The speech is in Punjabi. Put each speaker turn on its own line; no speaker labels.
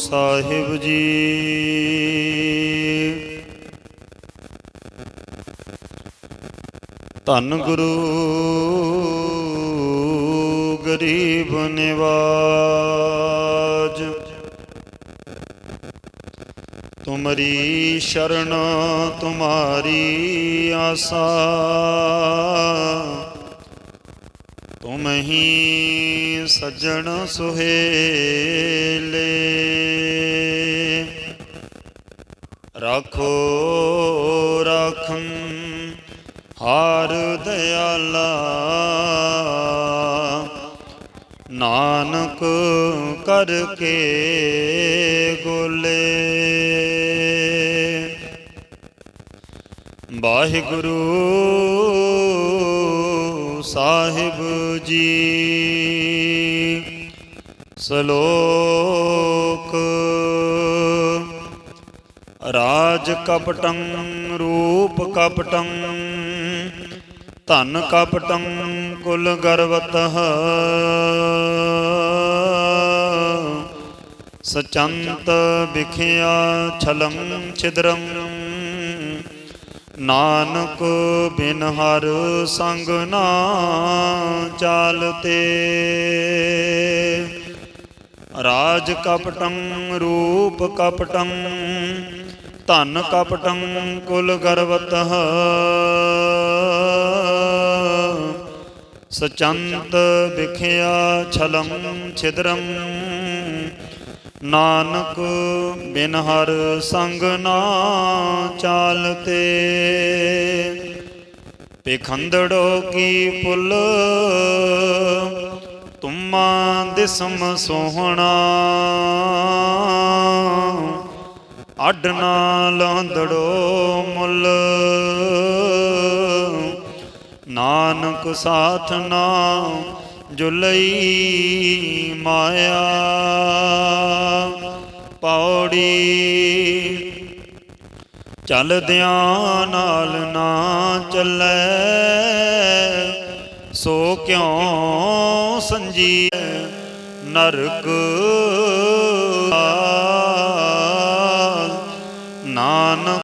ਸਾਹਿਬ ਜੀ। ਧੰਨ ਗੁਰੂ ਗਰੀਬ ਨਿਵਾਜ। ਤੁਮਰੀ ਸ਼ਰਨ ਤੁਮਾਰੀ ਆਸਾ। ਤੁਮ ਹੀ ਸੱਜਣ ਸੁਹੇਲੇ। ਰੱਖੋ ਰਾਖੰ ਹਾਰ ਦਿਆਲਾ। ਨਾਨਕ ਕਰਕੇ ਗੋਲੇ। ਵਾਹਿਗੁਰੂ ਸਾਹਿਬ ਜੀ। ਸ਼ਲੋਕ। ਰਾਜ ਕਪਟੰ ਰੂਪ ਕਪਟੰ ਧਨ ਕਪਟੰ ਕੁਲ ਗਰਵਤః ਸਚੰਤ ਵਿਖਿਆ ਛਲੰ ਛਿਦਰੰ। ਨਾਨਕ ਬਿਨ ਹਰ ਸੰਗ ਨਾ ਚਾਲਤੇ। ਰਾਜ ਕਪਟੰ, ਰੂਪ ਕਪਟੰ, ਧਨ ਕਪਟੰ, ਕੁਲ ਗਰਵਤః ਸਚੰਤ ਵਿਖਿਆ ਛਲੰ ਛਿਦਰੰ ਨਾਨਕ ਬਿਨ ਹਰ ਸੰਗ ਨਾ ਚਾਲਤੇ। ਪਖੰਦੜੋ ਕੀ ਪੁੱਲ ਤੁਮਾ ਦਿਸਮ ਸੋਹਣਾ। ਅੱਡ ਨਾ ਲਾਂਦੜੋ ਮੁੱਲ। ਨਾਨਕ ਸਾਥ ਨਾ ਜੁਲਈ ਮਾਇਆ। ਪੌੜੀ। ਚਲਦਿਆਂ ਨਾਲ ਨਾ ਚੱਲੈ ਸੋ ਕਿਉ ਸੰਜੀਐ ਨਰਕ